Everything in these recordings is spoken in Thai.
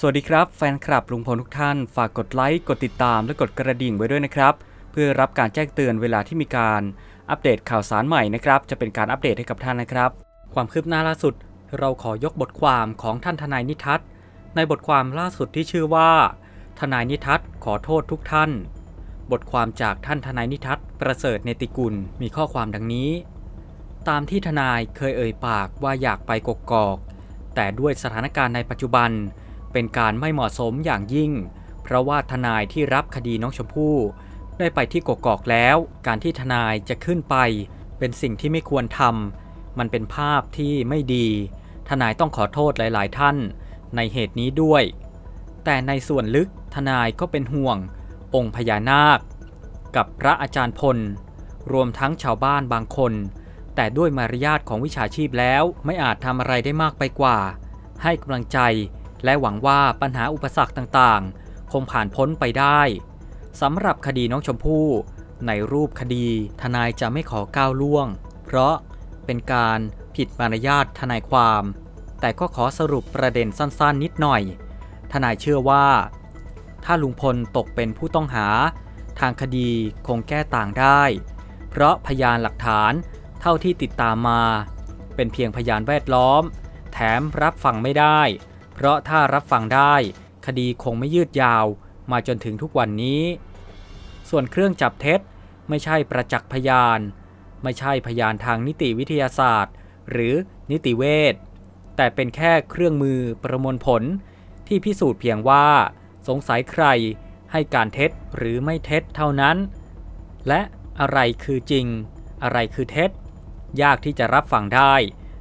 สวัสดีครับแฟนคลับลุงพลทุกท่าน ฝากกดไลค์ กดติดตาม และกดกระดิ่งไว้ด้วยนะครับ เพื่อรับการแจ้งเตือนเวลาที่มีการอัปเดตข่าวสารใหม่นะครับ จะเป็นการอัปเดตให้กับท่านนะครับ ความคืบหน้าล่าสุด เราขอยกบทความของท่านทนายนิทัศน์ในบทความล่าสุดที่ชื่อว่า ทนายนิทัศน์ขอโทษทุกท่าน บทความจากท่านทนายนิทัศน์ประเสริฐเนติกุลมีข้อความดังนี้ ตามที่ทนายเคยเอ่ยปากว่าอยากไปกกอก แต่ด้วยสถานการณ์ในปัจจุบัน เป็นการไม่เหมาะสมอย่างยิ่ง เพราะว่าทนายที่รับคดีน้องชมพู่ได้ไปที่กกอกแล้ว การที่ทนายจะขึ้นไป เป็นสิ่งที่ไม่ควรทำมันเป็นภาพที่ไม่ดี ทนายต้องขอโทษหลาย ๆ ท่านในเหตุนี้ด้วย แต่ในส่วนลึกทนายก็เป็นห่วง องค์พญานาค กับพระอาจารย์พล รวมทั้งชาวบ้านบางคน แต่ด้วยมารยาทของวิชาชีพแล้วไม่อาจทำอะไรได้มากไปกว่า ให้กำลังใจ และหวังว่าปัญหาอุปสรรคต่างๆ คงผ่านพ้นไปได้สำหรับคดีน้องชมพู่ในรูปคดีทนายจะไม่ขอก้าวล่วง เพราะเป็นการผิดมารยาททนายความ แต่ก็ขอสรุปประเด็นสั้นๆ นิดหน่อย ทนายเชื่อว่า ถ้าลุงพลตกเป็นผู้ต้องหา ทางคดีคงแก้ต่างได้ เพราะพยานหลักฐานเท่าที่ติดตามมา เป็นเพียงพยานแวดล้อม แถมรับฟังไม่ได้ เพราะถ้ารับฟังได้ คดีคงไม่ยืดยาวมาจนถึงทุกวันนี้ ส่วนเครื่องจับเท็จไม่ใช่ประจักษ์พยาน ไม่ใช่พยานทางนิติวิทยาศาสตร์ หรือนิติเวชแต่เป็นแค่เครื่องมือประมวลผล ที่พิสูจน์เพียงว่า สงสัยใครให้การเท็จหรือไม่เท็จเท่านั้น และอะไรคือจริง อะไรคือเท็จ ยากที่จะรับฟังได้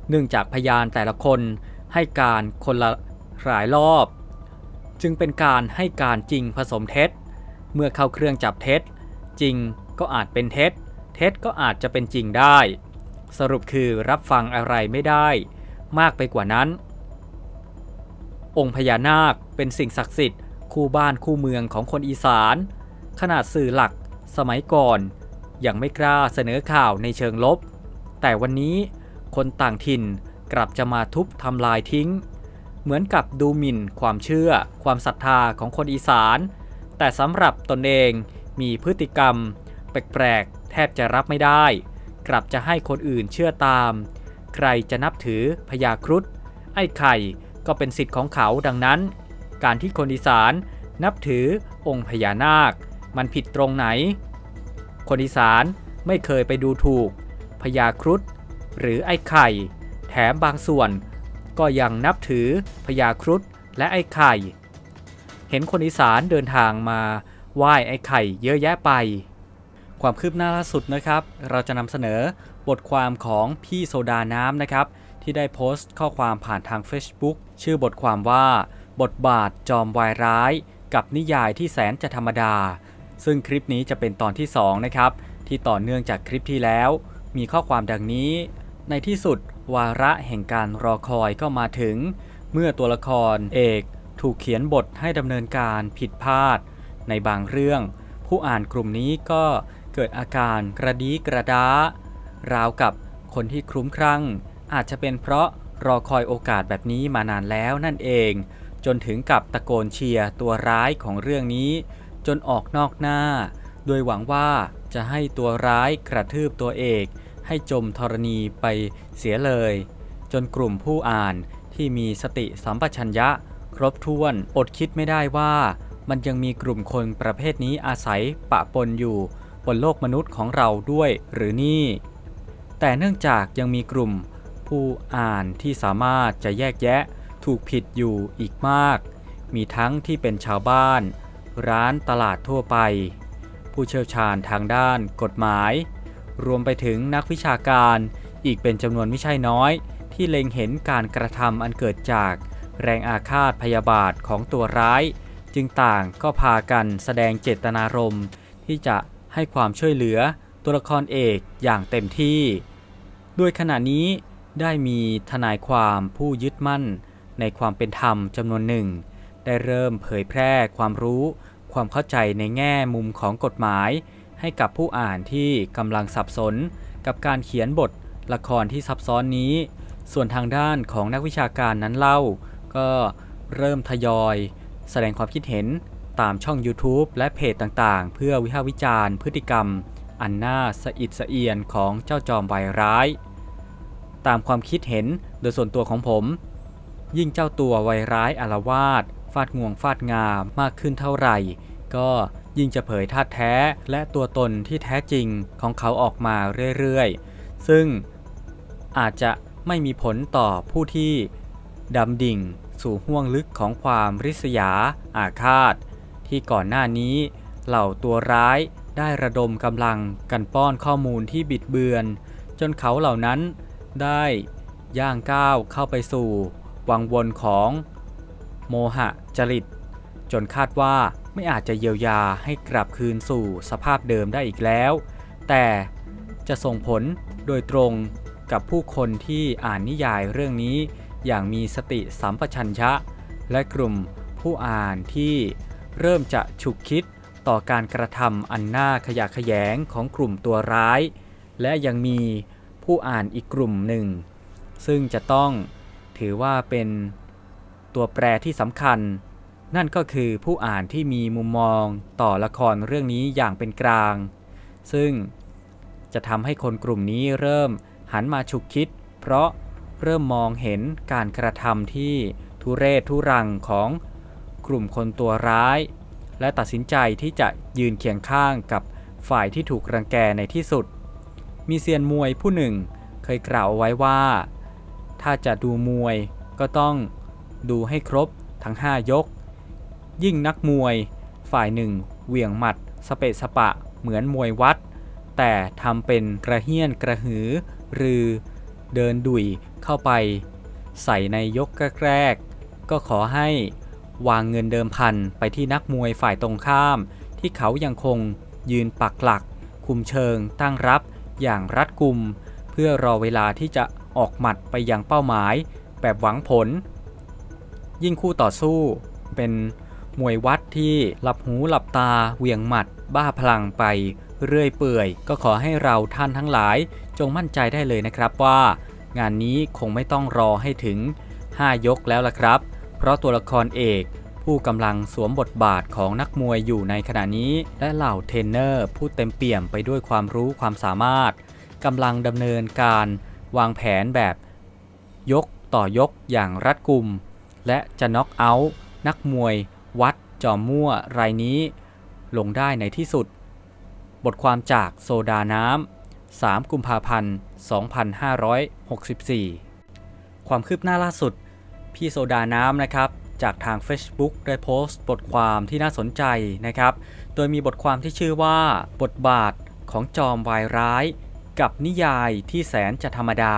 เนื่องจากพยานแต่ละคนให้การคนละ หลายรอบ จึงเป็นการให้การจริงผสมเท็จ เมื่อเข้าเครื่องจับเท็จ จริงก็อาจเป็นเท็จ เท็จก็อาจจะเป็นจริงได้ สรุปคือรับฟังอะไรไม่ได้ มากไปกว่านั้น องค์พญานาคเป็นสิ่งศักดิ์สิทธิ์คู่บ้านคู่เมืองของคนอีสาน ขนาดสื่อหลัก สมัยก่อนยังไม่กล้าเสนอข่าวในเชิงลบ แต่วันนี้คนต่างถิ่นกลับจะมาทุบทำลายทิ้ง เหมือนกับดูหมิ่นความเชื่อ ความศรัทธาของคนอีสาน แต่สำหรับตนเองมีพฤติกรรม แปลกๆ แทบจะรับไม่ได้ กลับจะให้คนอื่นเชื่อตาม ใครจะนับถือพญาครุฑไอ้ไข่ก็เป็นสิทธิ์ของเขาดังนั้น การที่คนอีสานนับถือองค์พญานาค มันผิดตรงไหน คนอีสานไม่เคยไปดูถูกพญาครุฑหรือไอ้ไข่ แถมบางส่วน ก็ยังนับถือพญาครุฑและไอ้ไข่ เห็นคนอีสานเดินทางมาไหว้ไอ้ไข่เยอะแยะไป ความคืบหน้าล่าสุดนะครับ เราจะนำเสนอบทความของพี่โซดาน้ำนะครับ ที่ได้โพสต์ข้อความผ่านทาง Facebook ชื่อบทความว่า บทบาทจอมวายร้าย กับนิยายที่แสนจะธรรมดา ซึ่งคลิปนี้จะเป็นตอนที่ 2 นะครับ ที่ต่อเนื่องจากคลิปที่แล้ว มีข้อความดังนี้ ในที่สุดวาระแห่งการรอคอยก็มาถึง เมื่อตัวละครเอกถูกเขียนบทให้ดำเนินการผิดพลาด ในบางเรื่อง ผู้อ่านกลุ่มนี้ก็เกิดอาการกระดีกระดา ราวกับคนที่คลุ้มคลั่ง อาจจะเป็นเพราะรอคอยโอกาสแบบนี้มานานแล้วนั่นเอง จนถึงกับตะโกนเชียร์ตัวร้ายของเรื่องนี้ จนออกนอกหน้า โดยหวังว่าจะให้ตัวร้ายกระทืบตัวเอก ให้จมธรณีไปเสียเลย จนกลุ่มผู้อ่านที่มีสติสัมปชัญญะ ครบถ้วนอดคิดไม่ได้ว่า มันยังมีกลุ่มคนประเภทนี้อาศัยปะปนอยู่บนโลกมนุษย์ของเราด้วยหรือนี่ แต่เนื่องจากยังมีกลุ่มผู้อ่านที่สามารถจะแยกแยะถูกผิดอยู่อีกมาก มีทั้งที่เป็นชาวบ้าน ร้านตลาดทั่วไป ผู้เชี่ยวชาญทางด้านกฎหมาย รวมไปถึงนักวิชาการ อีกเป็นจำนวนไม่ใช่น้อย ที่เล็งเห็นการกระทำอันเกิดจาก แรงอาฆาตพยาบาทของตัวร้าย จึงต่างก็พากันแสดงเจตนารมณ์ ที่จะให้ความช่วยเหลือตัวละครเอกอย่างเต็มที่โดยขณะนี้ได้มีทนายความผู้ยึดมั่น ในความเป็นธรรมจำนวนหนึ่ง ได้เริ่มเผยแพร่ความรู้ ความเข้าใจในแง่มุมของกฎหมาย ให้กับผู้อ่านที่กำลังสับสน กับการเขียนบทละครที่ซับซ้อนนี้ ส่วนทางด้านของนักวิชาการนั้นเล่า ก็เริ่มทยอย แสดงความคิดเห็นตามช่อง YouTube และเพจต่างๆ เพื่อวิพากษ์วิจารณ์พฤติกรรม อันน่าสะอิดสะเอียนของเจ้าจอมวัยร้าย ตามความคิดเห็นโดยส่วนตัวของผม ยิ่งเจ้าตัววัยร้ายอารวาสฟาดงวงฟาดงามมากขึ้นเท่าไหร่ ก็ ยิ่งจะเผยท่าตุแท้และตัวตนที่แท้จริงของเขาออกมาเรื่อยๆ ซึ่งอาจจะไม่มีผลต่อผู้ที่ดำดิ่งสู่ห้วงลึกของความริษยาอาฆาต ที่ก่อนหน้านี้เหล่าตัวร้ายได้ระดมกำลังกันป้อนข้อมูลที่บิดเบือน จนเขาเหล่านั้นได้ย่างก้าวเข้าไปสู่ วังวนของ โมหะจริต จนคาดว่า ไม่อาจจะเยียวยาให้กลับคืนสู่สภาพเดิมได้อีกแล้ว แต่จะส่งผลโดยตรงกับผู้คนที่อ่านนิยายเรื่องนี้อย่างมีสติสัมปชัญญะ และกลุ่มผู้อ่านที่เริ่มจะฉุกคิดต่อการกระทำอันน่าขยะแขยงของกลุ่มตัวร้าย และยังมีผู้อ่านอีกกลุ่มหนึ่ง ซึ่งจะต้องถือว่าเป็นตัวแปรที่สำคัญ นั่นก็คือผู้อ่านที่มีมุมมองต่อละครเรื่องนี้อย่างเป็นกลาง ซึ่งจะทำให้คนกลุ่มนี้เริ่มหันมาฉุกคิด เพราะเริ่มมองเห็นการกระทำที่ทุเรศทุรังของกลุ่มคนตัวร้าย และตัดสินใจที่จะยืนเคียงข้างกับฝ่ายที่ถูกรังแกในที่สุด มีเซียนมวยผู้หนึ่งเคยกล่าวไว้ว่า ถ้าจะดูมวยก็ต้องดูให้ครบทั้ง 5 ยก ยิ่งนักมวย ฝ่ายหนึ่ง เหวี่ยงหมัด สเปะสปะ เหมือนมวยวัด แต่ทำเป็นกระเฮี้ยนกระหือ หรือเดินดุยเข้าไป ใส่ในยกแรกๆก็ขอให้วางเงินเดิมพันไปที่นักมวยฝ่ายตรงข้าม ที่เขายังคงยืนปักหลัก คุมเชิงตั้งรับอย่างรัดกุม เพื่อรอเวลาที่จะออกหมัดไปยังเป้าหมาย แบบหวังผล ยิ่งคู่ต่อสู้เป็น มวยวัดที่หลับหูหลับตาเหวียงหมัด บ้าพลังไปเรื่อยเปื่อย ก็ขอให้เราท่านทั้งหลาย จงมั่นใจได้เลยนะครับว่า งานนี้คงไม่ต้องรอให้ถึง 5 ยกแล้วล่ะครับ เพราะตัวละครเอกผู้กำลังสวมบทบาทของนักมวยอยู่ในขณะนี้ และเหล่าเทรนเนอร์ผู้เต็มเปี่ยมไปด้วยความรู้ความสามารถกำลังดำเนินการวางแผนแบบยกต่อยกอย่างรัดกุม และจะน็อกเอาท์นักมวย วัดจอมมั่วรายนี้ ลงได้ในที่สุด บทความจากโซดาน้ำ 3 กุมภาพันธ์ 2564 ความคืบหน้าล่าสุด พี่โซดาน้ำนะครับ จากทาง Facebook ได้โพสต์ บทความที่น่าสนใจนะครับ โดยมีบทความที่ชื่อว่า บทบาทของจอมวายร้าย กับนิยายที่แสนจะธรรมดา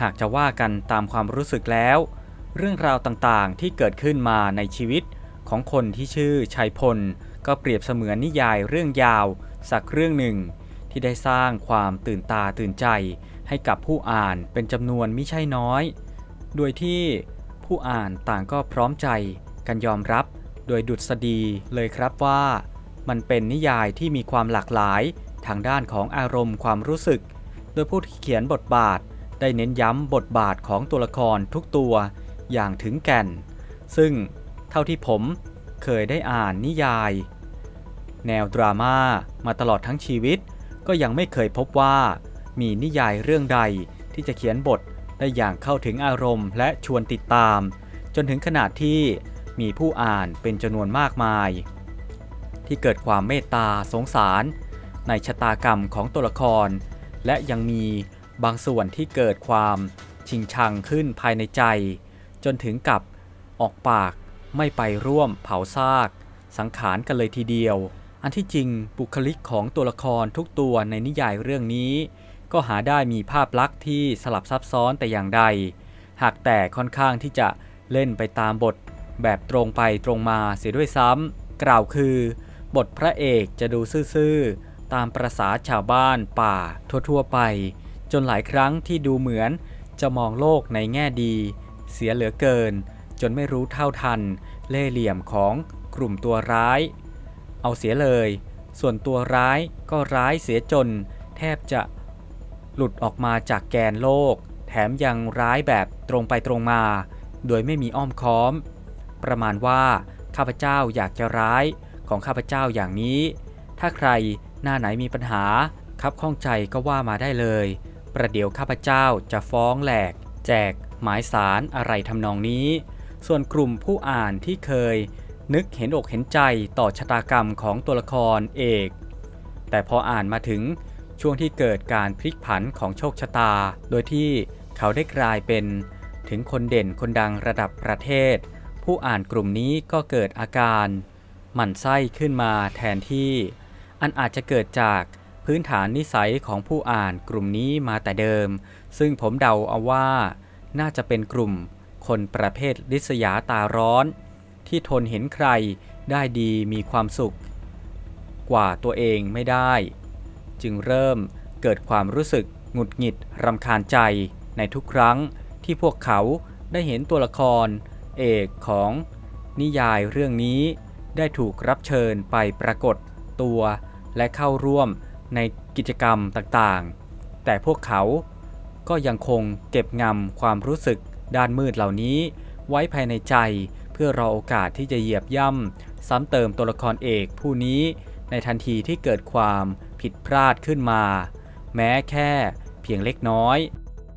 หากจะว่ากันตามความรู้สึกแล้ว เรื่องราวต่างๆ ที่เกิดขึ้นมาในชีวิตของคนที่ชื่อชัยพล ก็เปรียบเสมือนนิยายเรื่องยาว สักเรื่องหนึ่ง ที่ได้สร้างความตื่นตาตื่นใจ ให้กับผู้อ่านเป็นจำนวนไม่ใช่น้อย โดยที่ผู้อ่านต่างก็พร้อมใจกันยอมรับ โดยดุษฎีเลยครับว่า มันเป็นนิยายที่มีความหลากหลายทางด้านของอารมณ์ความรู้สึก โดยผู้ที่เขียนบทบาท ได้เน้นย้ำบทบาทของตัวละครทุกตัว อย่างถึงแก่น ซึ่งเท่าที่ผมเคยได้อ่านนิยาย แนวดราม่ามาตลอดทั้งชีวิต ก็ยังไม่เคยพบว่ามีนิยายเรื่องใดที่จะเขียนบทได้อย่างเข้าถึงอารมณ์และชวนติดตาม จนถึงขนาดที่มีผู้อ่านเป็นจำนวนมากมาย ที่เกิดความเมตตาสงสาร ในชะตากรรมของตัวละคร และยังมีบางส่วนที่เกิดความชิงชังขึ้นภายในใจ จนถึงกับออกปากไม่ไปร่วมเผาซาก สังขารกันเลยทีเดียว อันที่จริงบุคลิกของตัวละครทุกตัวในนิยายเรื่องนี้ ก็หาได้มีภาพลักษณ์ที่สลับซับซ้อนแต่อย่างใด หากแต่ค่อนข้างที่จะเล่นไปตามบทแบบตรงไปตรงมาเสียด้วยซ้ำกล่าวคือ บทพระเอกจะดูซื่อๆ ตามประษาชาวบ้านป่าทั่วๆไป จนหลายครั้งที่ดูเหมือนจะมองโลกในแง่ดี เสียเหลือเกิน จนไม่รู้เท่าทัน เล่เหลี่ยมของกลุ่มตัวร้าย เอาเสียเลย ส่วนตัวร้ายก็ร้ายเสียจน แทบจะหลุดออกมาจากแกนโลก แถมยังร้ายแบบตรงไปตรงมา โดยไม่มีอ้อมค้อม ประมาณว่าข้าพเจ้าอยากจะร้ายของข้าพเจ้าอย่างนี้ ถ้าใครหน้าไหนมีปัญหาคับข้องใจก็ว่ามาได้เลย ประเดี๋ยวข้าพเจ้าจะฟ้องแหลก แจก หมายสารอะไรทำนองนี้ ส่วนกลุ่มผู้อ่านที่เคย นึกเห็นอกเห็นใจต่อชะตากรรมของตัวละครเอก แต่พออ่านมาถึงช่วงที่เกิดการพลิกผันของโชคชะตา โดยที่เขาได้กลายเป็น ถึงคนเด่นคนดังระดับประเทศ ผู้อ่านกลุ่มนี้ก็เกิดอาการหมั่นไส้ขึ้นมาแทนที่ อันอาจจะเกิดจากพื้นฐานนิสัยของผู้อ่านกลุ่มนี้มาแต่เดิม ซึ่งผมเดาเอาว่า น่าจะเป็นกลุ่ม คนประเภทลิษยาตาร้อน ที่ทนเห็นใครได้ดีมีความสุข กว่าตัวเองไม่ได้ จึงเริ่มเกิดความรู้สึกหงุดหงิดรำคาญใจในทุกครั้งที่พวกเขาได้เห็นตัวละคร เอกของนิยายเรื่องนี้ ได้ถูกรับเชิญไปปรากฏตัว และเข้าร่วมในกิจกรรมต่างๆ แต่พวกเขา ก็ยังคงเก็บงำความรู้สึกด้านมืดเหล่านี้ ไว้ภายในใจ เพื่อรอโอกาสที่จะเหยียบย่ำซ้ำเติมตัวละครเอกผู้นี้ ในทันทีที่เกิดความผิดพลาดขึ้นมา แม้แค่เพียงเล็กน้อย